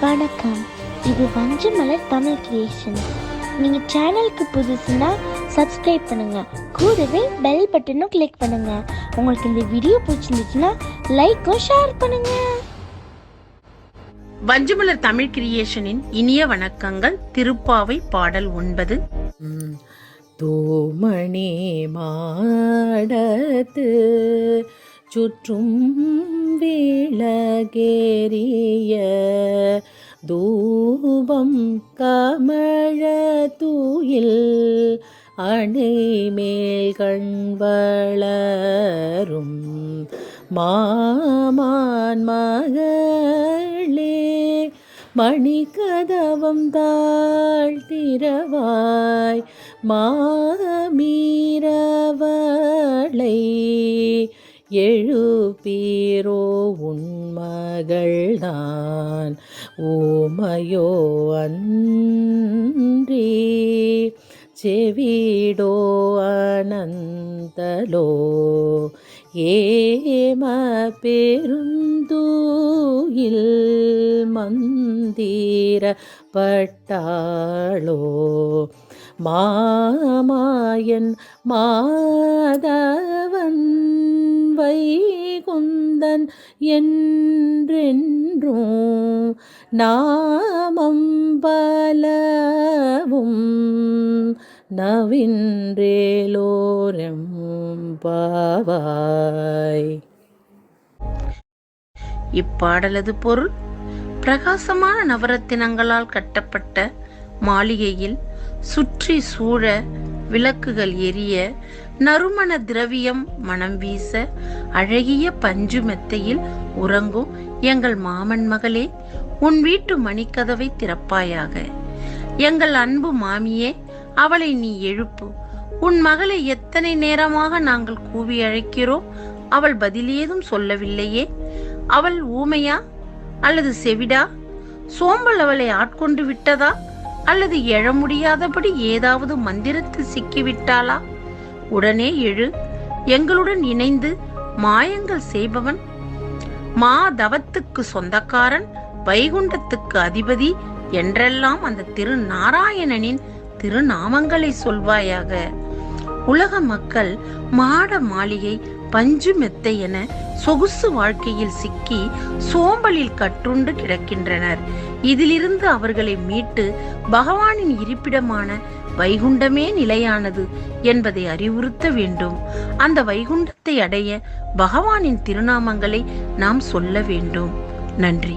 வணக்கம். இது வஞ்சமலர் தமிழ் கிரியேஷன் நீங்கள் சேனலுக்கு புதுசுன்னா சப்ஸ்கிரைப் பண்ணுங்க. கூடவே பெல் பட்டனும் கிளிக் பண்ணுங்க. உங்களுக்கு இந்த வீடியோ பிடிச்சிருந்துச்சுன்னா லைக்கும் ஷேர் பண்ணுங்க. வஞ்சுமலர் தமிழ் கிரியேஷனின் இனிய வணக்கங்கள். திருப்பாவை பாடல் ஒன்பது. தூமணி மாடத்து சுற்றும் விளகேறிய தூபம் கமழ தூயில் அணைமேல் கண்வளரும் மாமான் மகளே மணிக்கதவம் தாழ்த்திரவாய் மாமீரவளை எழுப்பீரோ உண்மகள்தான் ஓமையோ அன்றி செவிடோ அனந்தலோ. ஏம பெருந்தூயில் மந்திர பட்டாளோ மாமாயன் மாதவன் வைகுந்தன் என்றென்றும் நாமம் பலவும் நவின்றேலோரம் பாவாய் இப்பாடலது பொருள் பிரகாசமான நவரத்தினங்களால் கட்டப்பட்ட மாளிகையில் சுற்றி சூழ விளக்குகள் எரிய நறுமண திரவியம் மனம் வீச அழகிய பஞ்சு மெத்தையில் உறங்கும் எங்கள் மாமன் மகளே உன் வீட்டு மணிக்கதவை திறப்பாயாக. எங்கள் அன்பு மாமியே அவளை நீ எழுப்பு. உன் மகளை எத்தனை நேரமாக நாங்கள் கூவி அழைக்கிறோம் அவள் பதில் ஏதும் சொல்லவில்லையே. அவள் ஊமையா அல்லது செவிடா? சோம்பல் அவளை ஆட்கொண்டு விட்டதா? அல்லது எழ முடியாதபடி ஏதாவது மந்திரத்தில் சிக்கிவிட்டாளா? உடனே எழு. எங்களுடன் இணைந்து மாயங்கள் செய்பவன். மாதவத்துக்கு சொந்தக்காரன் வைகுண்டத்துக்கு அதிபதி என்றெல்லாம் அந்த திரு நாராயணனின் திருநாமங்களை சொல்வாயாக. உலக மக்கள் மாட மாளிகை பஞ்சு மெத்தை என சொகுசு வாழ்க்கையில் சிக்கி சோம்பலில் கற்றுண்டு கிடக்கின்றனர். இதிலிருந்து அவர்களை மீட்டு பகவானின் இருப்பிடமான வைகுண்டமே நிலையானது என்பதை அறிவுறுத்த வேண்டும். அந்த வைகுண்டத்தை அடைய பகவானின் திருநாமங்களை நாம் சொல்ல வேண்டும். நன்றி.